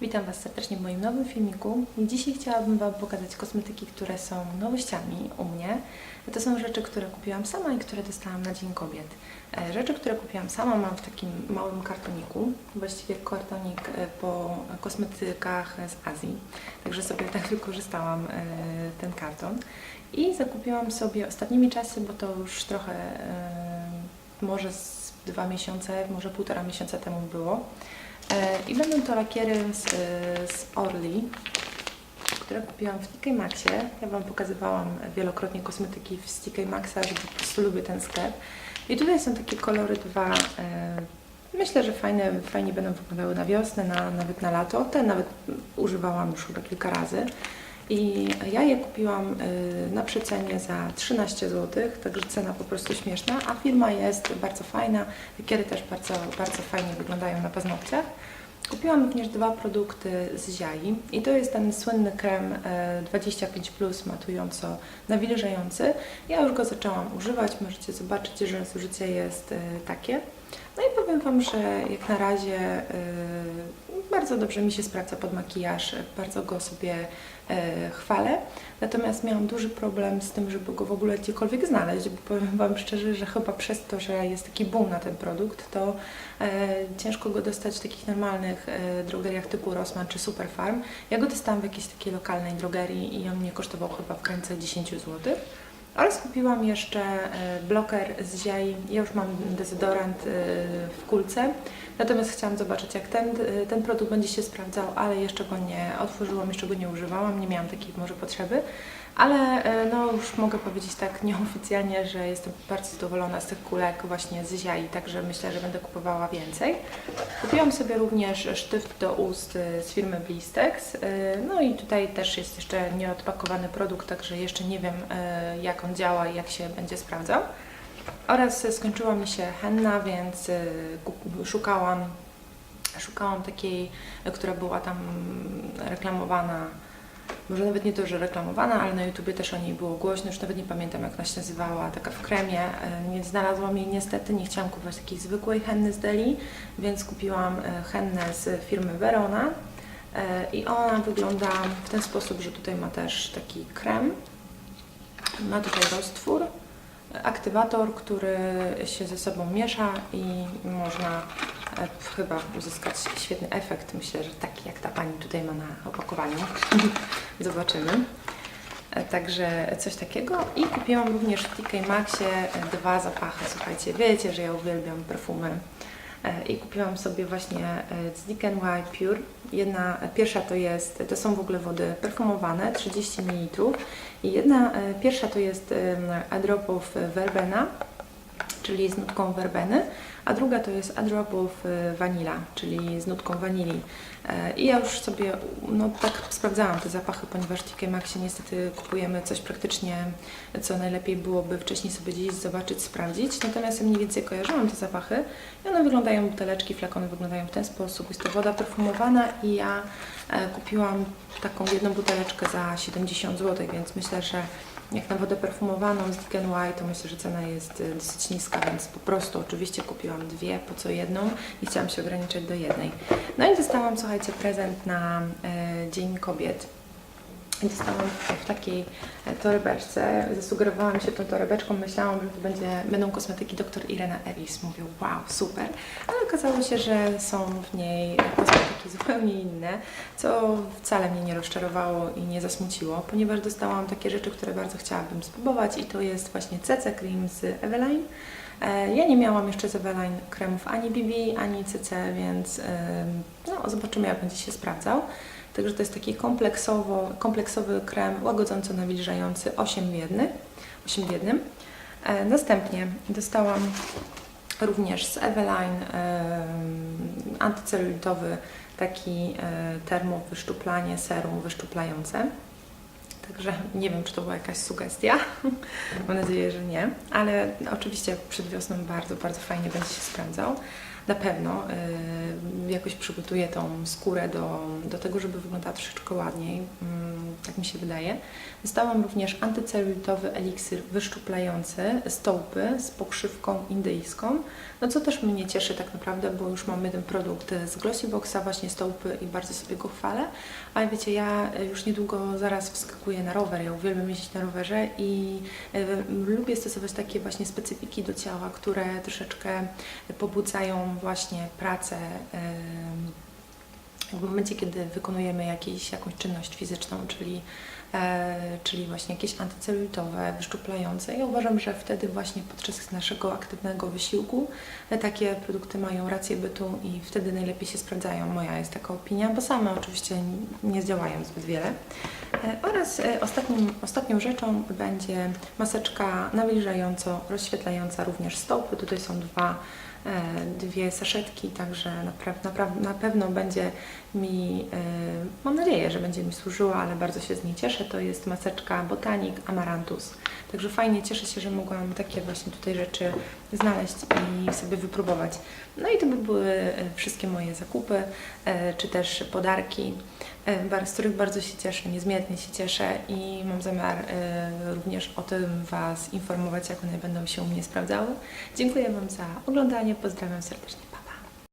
Witam Was serdecznie w moim nowym filmiku. Dzisiaj chciałabym Wam pokazać kosmetyki, które są nowościami u mnie. To są rzeczy, które kupiłam sama i które dostałam na Dzień Kobiet. E, Rzeczy, które kupiłam sama mam w takim małym kartoniku, właściwie kartonik e, po kosmetykach z Azji. Także sobie tak wykorzystałam e, ten karton. I zakupiłam sobie ostatnimi czasy, bo to już trochę może dwa miesiące, może półtora miesiąca temu było. E, I będą to lakiery z, e, z Orly, które kupiłam w TK Maxie. Ja Wam pokazywałam wielokrotnie kosmetyki z TK Maxa, że po prostu lubię ten sklep. I tutaj są takie kolory dwa. e, Myślę, że fajne, fajnie będą wyglądały na wiosnę, na, nawet na lato. Ten nawet używałam już chyba kilka razy. I ja je kupiłam y, na przecenie za 13 zł, także cena po prostu śmieszna, a firma jest bardzo fajna, lakiery też bardzo, bardzo fajnie wyglądają na paznokciach. Kupiłam również dwa produkty z Ziai i to jest ten słynny krem e, 25 plus matująco nawilżający. Ja już go zaczęłam używać, możecie zobaczyć, że zużycie jest e, takie. No powiem Wam, że jak na razie e, bardzo dobrze mi się sprawdza pod makijaż, bardzo go sobie e, chwalę. Natomiast miałam duży problem z tym, żeby go w ogóle gdziekolwiek znaleźć, bo powiem Wam szczerze, że chyba przez to, że jest taki boom na ten produkt, to e, ciężko go dostać w takich normalnych drogeriach typu Rossmann czy Superfarm. Ja go dostałam w jakiejś takiej lokalnej drogerii i on mnie kosztował chyba w granicy 10 zł. Oraz kupiłam jeszcze e, bloker z Ziai. Ja już mam dezodorant e, w kulce. Natomiast chciałam zobaczyć, jak ten, e, ten produkt będzie się sprawdzał, ale jeszcze go nie otworzyłam, jeszcze go nie używałam, nie miałam takiej może potrzeby. Ale e, no już mogę powiedzieć tak nieoficjalnie, że jestem bardzo zadowolona z tych kulek właśnie z Ziai, także myślę, że będę kupowała więcej. Kupiłam sobie również sztyft do ust e, z firmy Blistex. No i tutaj też jest jeszcze nieodpakowany produkt, także jeszcze nie wiem jak on działa i jak się będzie sprawdzał. Oraz e, skończyła mi się henna, więc e, szukałam, szukałam takiej, e, która była tam reklamowana może nawet nie to, że reklamowana, ale na YouTubie też o niej było głośno, już nawet nie pamiętam jak ona się nazywała, taka w kremie. Nie znalazłam jej niestety, nie chciałam kupować takiej zwykłej henny z Deli, więc kupiłam hennę z firmy Verona. I ona wygląda w ten sposób, że tutaj ma też taki krem, ma tutaj roztwór, aktywator, który się ze sobą miesza i można e, chyba uzyskać świetny efekt. Myślę, że taki jak ta pani tutaj ma na opakowaniu. Zobaczymy. E, Także coś takiego. I kupiłam również w TK Maxie dwa zapachy. Słuchajcie, wiecie, że ja uwielbiam perfumy. E, I kupiłam sobie właśnie e, z DKNY Pure. Jedna, e, pierwsza to jest, to są w ogóle wody perfumowane, 30 ml. I jedna, pierwsza to jest A of Verbena, czyli z nutką werbeny, a druga to jest A Drop of e, Vanilla, czyli z nutką wanilii. E, I ja już sobie, no tak sprawdzałam te zapachy, ponieważ w TK Maxie niestety kupujemy coś praktycznie, co najlepiej byłoby wcześniej sobie gdzieś zobaczyć, sprawdzić. Natomiast ja mniej więcej kojarzyłam te zapachy i one wyglądają, buteleczki, flakony wyglądają w ten sposób. Jest to woda perfumowana i ja e, kupiłam taką jedną buteleczkę za 70 zł, więc myślę, że jak na wodę perfumowaną z DKNY, to myślę, że cena jest e, dosyć niska, więc po prostu oczywiście kupiłam dwie, po co jedną i chciałam się ograniczyć do jednej. No i dostałam, słuchajcie, prezent na e, Dzień Kobiet. Dostałam w takiej e, torebeczce. Zasugerowałam się tą torebeczką, myślałam, że to będzie, będą kosmetyki dr Irena Eris. Mówię, wow, super. Ale okazało się, że są w niej kosmetyki zupełnie inne, co wcale mnie nie rozczarowało i nie zasmuciło, ponieważ dostałam takie rzeczy, które bardzo chciałabym spróbować i to jest właśnie CC Cream z Eveline. E, Ja nie miałam jeszcze z Eveline kremów ani BB, ani CC, więc no, zobaczymy jak będzie się sprawdzał. Także to jest taki kompleksowo, kompleksowy krem łagodząco nawilżający 8 w, jedny, 8 w. E, Następnie dostałam również z Eveline em, antycelulitowy taki e, termowyszczuplanie, serum wyszczuplające. Także nie wiem, czy to była jakaś sugestia. Mam nadzieję, że nie. Ale oczywiście przed wiosną bardzo, bardzo fajnie będzie się sprawdzał. Na pewno y, jakoś przygotuję tą skórę do, do tego, żeby wyglądała troszeczkę ładniej. Mm, tak mi się wydaje. Dostałam również antycelulitowy eliksir wyszczuplający stołpy z pokrzywką indyjską, no co też mnie cieszy tak naprawdę, bo już mamy ten produkt z Glossyboxa, właśnie stołpy i bardzo sobie go chwalę. A wiecie, ja już niedługo zaraz wskakuję na rower, ja uwielbiam jeździć na rowerze i e, lubię stosować takie właśnie specyfiki do ciała, które troszeczkę pobudzają właśnie pracę w momencie, kiedy wykonujemy jakiś, jakąś czynność fizyczną, czyli, e, czyli właśnie jakieś antycelulitowe, wyszczuplające. Ja uważam, że wtedy właśnie podczas naszego aktywnego wysiłku e, takie produkty mają rację bytu i wtedy najlepiej się sprawdzają. Moja jest taka opinia, bo same oczywiście nie zdziałają zbyt wiele. E, Oraz e, ostatnim, ostatnią rzeczą będzie maseczka nawilżająco, rozświetlająca również stopy. Tutaj są dwa, dwie saszetki, także na pewno będzie mi, e, mam nadzieję, że będzie mi służyła, ale bardzo się z niej cieszę. To jest maseczka Botanik Amaranthus. Także fajnie, cieszę się, że mogłam takie właśnie tutaj rzeczy znaleźć i sobie wypróbować. No i to by były e, wszystkie moje zakupy, e, czy też podarki, e, z których bardzo się cieszę, niezmiernie się cieszę i mam zamiar e, również o tym Was informować, jak one będą się u mnie sprawdzały. Dziękuję Wam za oglądanie, pozdrawiam serdecznie, pa!